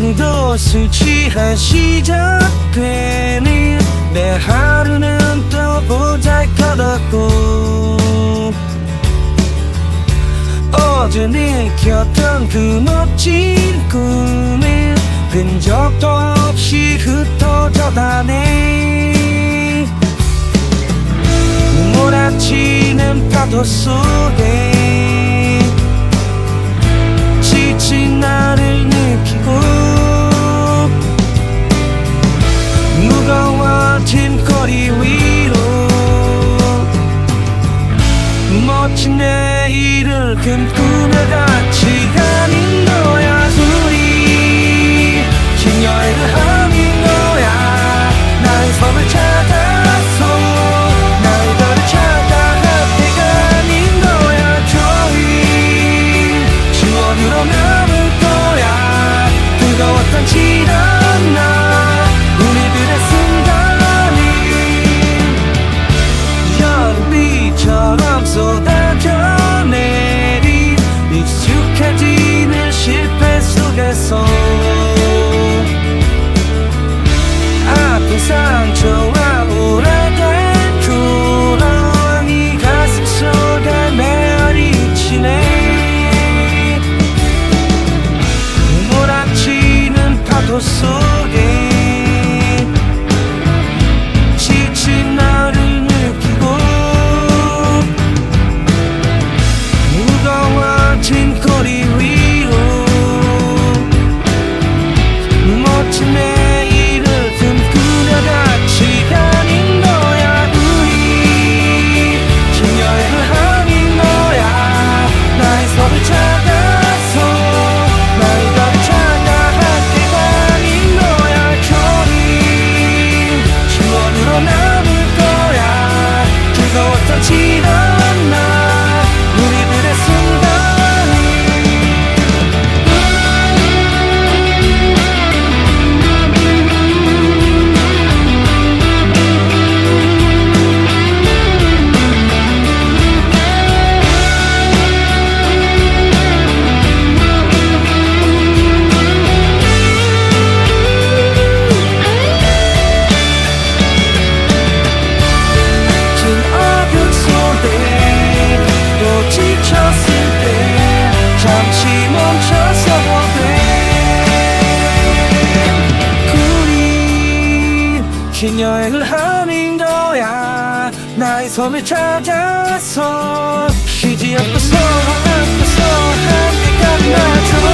어느덧 술 취한 시작되니 내 하루는 또 보잘것없고 어제 느꼈던 그 멋진 꿈이 흔적도 없이 흩어져가네. 몰아치는 파도 속에 멋진 내일을 꿈꾸며 같이 가는 거야 우리 긴 여행을 하는 거야. 나의 섬을 찾 멋진 내일을 꿈꾸며 같이 가는 거야 우리. 긴 여행을 하는 거야 나 긴 여행을 하는 거야. 나의 섬을 찾아서. 쉬지 않고 서로 안고 서로 함께 가나